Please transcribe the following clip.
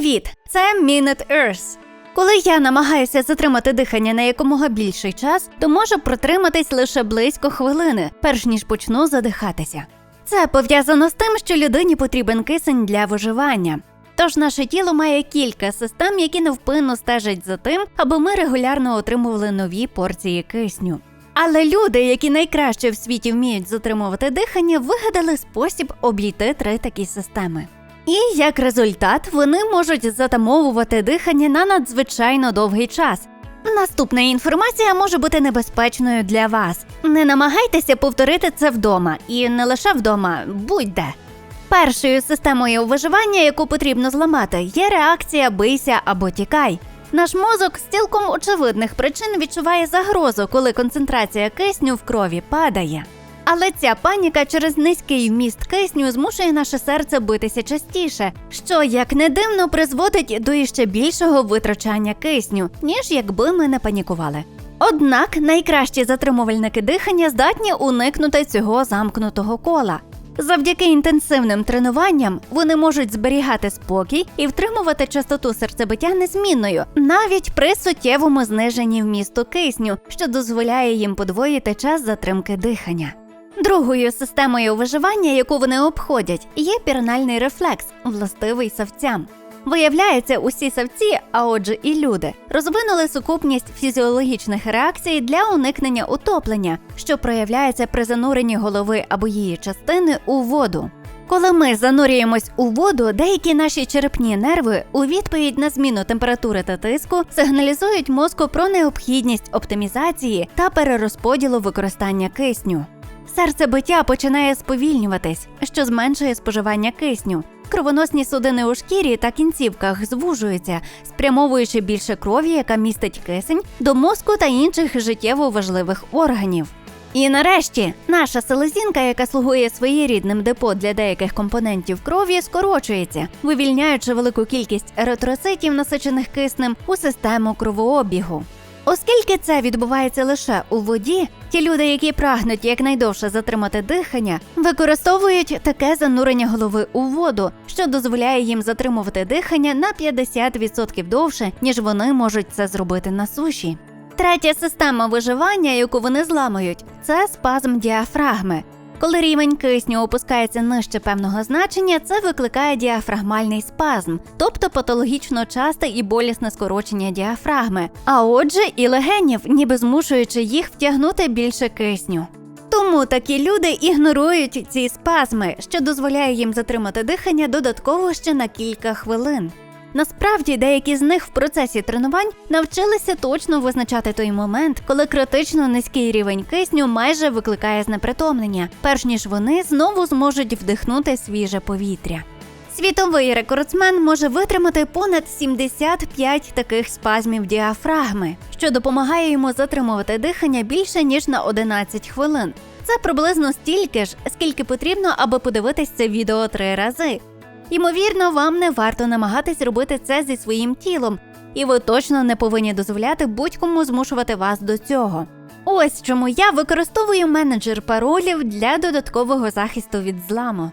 Привіт! Це Minute Earth. Коли я намагаюся затримати дихання на якомога більший час, то можу протриматись лише близько хвилини, перш ніж почну задихатися. Це пов'язано з тим, що людині потрібен кисень для виживання. Тож наше тіло має кілька систем, які невпинно стежать за тим, аби ми регулярно отримували нові порції кисню. Але люди, які найкраще в світі вміють затримувати дихання, вигадали спосіб обійти три такі системи. І як результат, вони можуть затамовувати дихання на надзвичайно довгий час. Наступна інформація може бути небезпечною для вас. Не намагайтеся повторити це вдома, і не лише вдома, будь-де. Першою системою виживання, яку потрібно зламати, є реакція бийся або тікай. Наш мозок з цілком очевидних причин відчуває загрозу, коли концентрація кисню в крові падає. Але ця паніка через низький вміст кисню змушує наше серце битися частіше, що, як не дивно, призводить до іще більшого витрачання кисню, ніж якби ми не панікували. Однак найкращі затримувальники дихання здатні уникнути цього замкнутого кола. Завдяки інтенсивним тренуванням вони можуть зберігати спокій і втримувати частоту серцебиття незмінною, навіть при суттєвому зниженні вмісту кисню, що дозволяє їм подвоїти час затримки дихання. Другою системою виживання, яку вони обходять, є пірнальний рефлекс, властивий савцям. Виявляється, усі савці, а отже, і люди, розвинули сукупність фізіологічних реакцій для уникнення утоплення, що проявляється при зануренні голови або її частини у воду. Коли ми занурюємось у воду, деякі наші черепні нерви у відповідь на зміну температури та тиску сигналізують мозку про необхідність оптимізації та перерозподілу використання кисню. Серцебиття починає сповільнюватись, що зменшує споживання кисню. Кровоносні судини у шкірі та кінцівках звужуються, спрямовуючи більше крові, яка містить кисень, до мозку та інших життєво важливих органів. І нарешті наша селезінка, яка слугує своєрідним депо для деяких компонентів крові, скорочується, вивільняючи велику кількість еритроцитів, насичених киснем, у систему кровообігу. Оскільки це відбувається лише у воді, ті люди, які прагнуть якнайдовше затримати дихання, використовують таке занурення голови у воду, що дозволяє їм затримувати дихання на 50% довше, ніж вони можуть це зробити на суші. Третя система виживання, яку вони зламують, це спазм діафрагми. Коли рівень кисню опускається нижче певного значення, це викликає діафрагмальний спазм, тобто патологічно часте і болісне скорочення діафрагми, а отже, і легенів, ніби змушуючи їх втягнути більше кисню. Тому такі люди ігнорують ці спазми, що дозволяє їм затримати дихання додатково ще на кілька хвилин. Насправді, деякі з них в процесі тренувань навчилися точно визначати той момент, коли критично низький рівень кисню майже викликає знепритомлення, перш ніж вони знову зможуть вдихнути свіже повітря. Світовий рекордсмен може витримати понад 75 таких спазмів діафрагми, що допомагає йому затримувати дихання більше ніж на 11 хвилин. Це приблизно стільки ж, скільки потрібно, аби подивитись це відео три рази. Ймовірно, вам не варто намагатись робити це зі своїм тілом, і ви точно не повинні дозволяти будь-кому змушувати вас до цього. Ось чому я використовую менеджер паролів для додаткового захисту від зламу.